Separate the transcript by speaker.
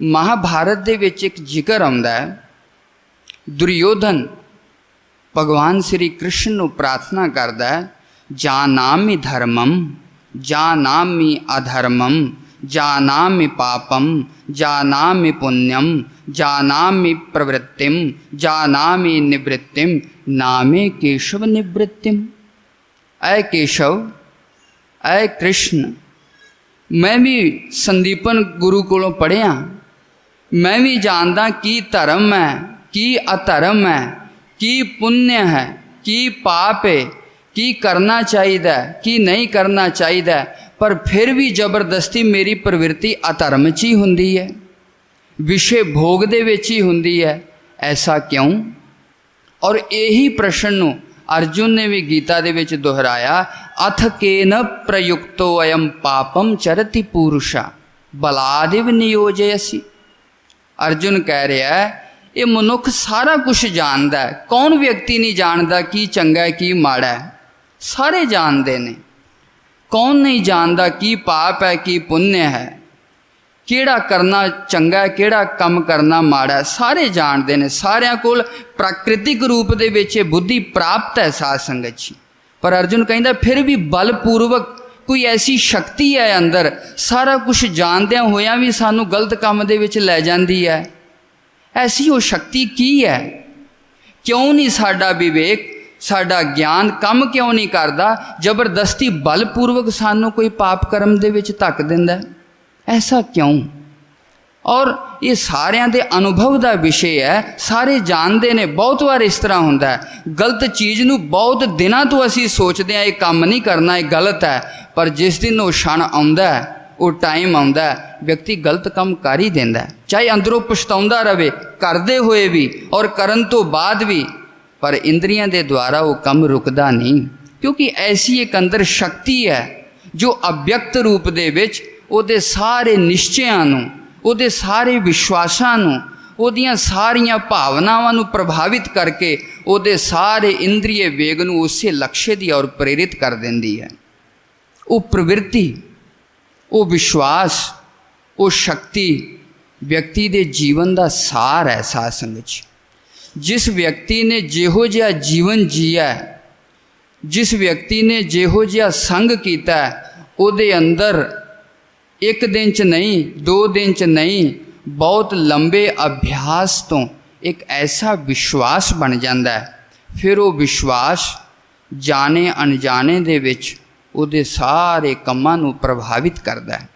Speaker 1: ਮਹਾਭਾਰਤ ਦੇ ਵਿੱਚ ਇੱਕ ਜ਼ਿਕਰ ਆਉਂਦਾ ਹੈ ਦੁਰਯੋਧਨ ਭਗਵਾਨ ਸ੍ਰੀ ਕ੍ਰਿਸ਼ਨ ਨੂੰ ਪ੍ਰਾਰਥਨਾ ਕਰਦਾ ਹੈ ਜਾਨਾਮਿ ਧਰਮੰ ਜਾਨਾਮਿ ਅਧਰਮੰ ਜਾਨਾਮਿ ਪਾਪੰ ਜਾਨਾਮਿ ਪੁੰਨਯੰ ਜਾਨਾਮਿ ਪ੍ਰਵ੍ਰਿਤਿਮ ਜਾਨਾਮਿ ਨਿਵ੍ਰਿਤਿਮ ਨਾਮੇ ਕੇਸ਼ਵ ਨਿਵ੍ਰਿਤਿਮ ਐ ਕੇਸ਼ਵ ਐ ਕ੍ਰਿਸ਼ਨ ਮੈਂ ਵੀ ਸੰਦੀਪਨ ਗੁਰੂ ਕੋਲੋਂ ਪੜ੍ਹਿਆ ਮੈਂ ਵੀ ਜਾਣਦਾ ਕੀ ਧਰਮ ਹੈ, ਕੀ ਅਧਰਮ ਹੈ, ਕੀ ਪੁੰਨ ਹੈ, ਕੀ ਪਾਪ ਹੈ, ਕੀ ਕਰਨਾ ਚਾਹੀਦਾ ਕੀ ਨਹੀਂ ਕਰਨਾ ਚਾਹੀਦਾ ਪਰ ਫਿਰ ਵੀ ਜ਼ਬਰਦਸਤੀ ਮੇਰੀ ਪ੍ਰਵਿਰਤੀ ਅਧਰਮ 'ਚ ਹੀ ਹੁੰਦੀ ਹੈ। ਵਿਸ਼ੇ ਭੋਗ ਦੇ ਵਿੱਚ ਹੀ ਹੁੰਦੀ ਹੈ। ਐਸਾ ਕਿਉਂ? ਔਰ ਇਹੀ ਪ੍ਰਸ਼ਨ ਨੂੰ ਅਰਜੁਨ ਨੇ ਵੀ ਗੀਤਾ ਦੇ ਵਿੱਚ ਦੁਹਰਾਇਆ, ਅਥ ਕੇਨ ਪ੍ਰਯੁਕਤੋ ਅਯੰ ਪਾਪਮ ਚਰਤੀ ਪੂਰਸ਼ਾ, ਬਲਾਦਿਵ ਨਿਯੋਜਯਸੀ। ਅਰਜੁਨ ਕਹਿ ਰਿਹਾ ਹੈ, ਇਹ ਮਨੁੱਖ ਸਾਰਾ ਕੁਝ ਜਾਣਦਾ ਹੈ। ਕੌਣ ਵਿਅਕਤੀ ਨਹੀਂ ਜਾਣਦਾ ਕੀ ਚੰਗਾ ਹੈ, ਕੀ ਮਾੜਾ ਹੈ? ਸਾਰੇ ਜਾਣਦੇ ਨੇ। ਕੌਣ ਨਹੀਂ ਜਾਣਦਾ ਕੀ ਪਾਪ ਹੈ, ਕੀ ਪੁੰਨ ਹੈ? ਕਿਹੜਾ ਕਰਨਾ ਚੰਗਾ ਹੈ, ਕਿਹੜਾ ਕੰਮ ਕਰਨਾ ਮਾੜਾ ਹੈ? ਸਾਰੇ ਜਾਣਦੇ ਨੇ। ਸਾਰਿਆਂ ਕੋਲ ਪ੍ਰਾਕ੍ਰਿਤਿਕ ਰੂਪ ਦੇ ਵਿੱਚ ਇਹ ਬੁੱਧੀ ਪ੍ਰਾਪਤ ਹੈ ਸਾਧ ਸੰਗਤ ਜੀ। ਪਰ ਅਰਜੁਨ ਕਹਿੰਦਾ, ਫਿਰ ਵੀ ਬਲਪੂਰਵਕ ਕੋਈ ਐਸੀ ਸ਼ਕਤੀ ਹੈ ਅੰਦਰ? ਸਾਰਾ ਕੁਝ ਜਾਣਦਿਆਂ ਹੋਇਆਂ ਵੀ ਸਾਨੂੰ ਗਲਤ ਕੰਮ ਦੇ ਵਿੱਚ ਲੈ ਜਾਂਦੀ ਹੈ। ਐਸੀ ਉਹ ਸ਼ਕਤੀ ਕੀ ਹੈ? ਕਿਉਂ ਨਹੀਂ ਸਾਡਾ ਵਿਵੇਕ, ਸਾਡਾ ਗਿਆਨ ਕੰਮ ਕਿਉਂ ਨਹੀਂ ਕਰਦਾ? ਜ਼ਬਰਦਸਤੀ ਬਲਪੂਰਵਕ ਸਾਨੂੰ ਕੋਈ ਪਾਪ ਕਰਮ ਦੇ ਵਿੱਚ ਧੱਕ ਦਿੰਦਾ ਐਸਾ ਕਿਉਂ? ਔਰ ਇਹ ਸਾਰਿਆਂ ਦੇ ਅਨੁਭਵ ਦਾ ਵਿਸ਼ੇ ਹੈ। ਸਾਰੇ ਜਾਣਦੇ ਨੇ, ਬਹੁਤ ਵਾਰ ਇਸ ਤਰ੍ਹਾਂ ਹੁੰਦਾ ਹੈ। ਗਲਤ ਚੀਜ਼ ਨੂੰ ਬਹੁਤ ਦਿਨਾਂ ਤੋਂ ਅਸੀਂ ਸੋਚਦੇ ਹਾਂ, ਇਹ ਕੰਮ ਨਹੀਂ ਕਰਨਾ, ਇਹ ਗਲਤ ਹੈ। ਪਰ ਜਿਸ ਦਿਨ ਉਹ ਛਣ ਆਉਂਦਾ ਹੈ, ਉਹ ਟਾਈਮ ਆਉਂਦਾ ਵਿਅਕਤੀ ਗਲਤ ਕੰਮ ਕਰ ਹੀ ਦਿੰਦਾ ਚਾਹੇ ਅੰਦਰੋਂ ਪਛਤਾਉਂਦਾ ਰਵੇ, ਕਰਦੇ ਹੋਏ ਵੀ ਔਰ ਕਰਨ ਤੋਂ ਬਾਅਦ ਵੀ, ਪਰ ਇੰਦਰੀਆਂ ਦੇ ਦੁਆਰਾ ਉਹ ਕੰਮ ਰੁਕਦਾ ਨਹੀਂ। ਕਿਉਂਕਿ ਐਸੀ ਇੱਕ ਅੰਦਰ ਸ਼ਕਤੀ ਹੈ, ਜੋ ਅਭਿਅਕਤ ਰੂਪ ਦੇ ਵਿੱਚ ਉਹਦੇ ਸਾਰੇ ਨਿਸ਼ਚਿਆਂ ਨੂੰ ਉਹਦੇ ਸਾਰੇ ਵਿਸ਼ਵਾਸਾਂ ਨੂੰ, ਉਹਦੀਆਂ ਸਾਰੀਆਂ ਭਾਵਨਾਵਾਂ ਨੂੰ ਪ੍ਰਭਾਵਿਤ ਕਰਕੇ ਉਹਦੇ ਸਾਰੇ ਇੰਦਰੀਏ ਵੇਗ ਨੂੰ ਉਸੇ ਲਕਸ਼ੇ ਦੀ ਔਰ ਪ੍ਰੇਰਿਤ ਕਰ ਦਿੰਦੀ ਹੈ। ਉਹ ਪ੍ਰਵਿਰਤੀ, ਉਹ ਵਿਸ਼ਵਾਸ, ਉਹ ਸ਼ਕਤੀ ਵਿਅਕਤੀ ਦੇ ਜੀਵਨ ਦਾ ਸਾਰ ਹੈ ਸਾਧ ਸੰਗਤ ਜਿਸ ਵਿਅਕਤੀ ਨੇ ਜਿਹੋ ਜਿਹਾ ਜੀਵਨ ਜੀਆ ਜਿਸ ਵਿਅਕਤੀ ਨੇ ਜਿਹੋ ਜਿਹਾ ਸੰਗ ਕੀਤਾ ਉਹਦੇ ਅੰਦਰ ਇੱਕ ਦਿਨ ਚ ਨਹੀਂ, ਦੋ ਦਿਨ ਚ ਨਹੀਂ, ਬਹੁਤ ਲੰਬੇ ਅਭਿਆਸ ਤੋਂ ਇੱਕ ਐਸਾ ਵਿਸ਼ਵਾਸ ਬਣ ਜਾਂਦਾ ਹੈ। ਫਿਰ ਉਹ ਵਿਸ਼ਵਾਸ ਜਾਣੇ ਅਣਜਾਣੇ ਦੇ ਵਿੱਚ ਉਹਦੇ ਸਾਰੇ ਕੰਮਾਂ ਨੂੰ ਪ੍ਰਭਾਵਿਤ ਕਰਦਾ ਹੈ।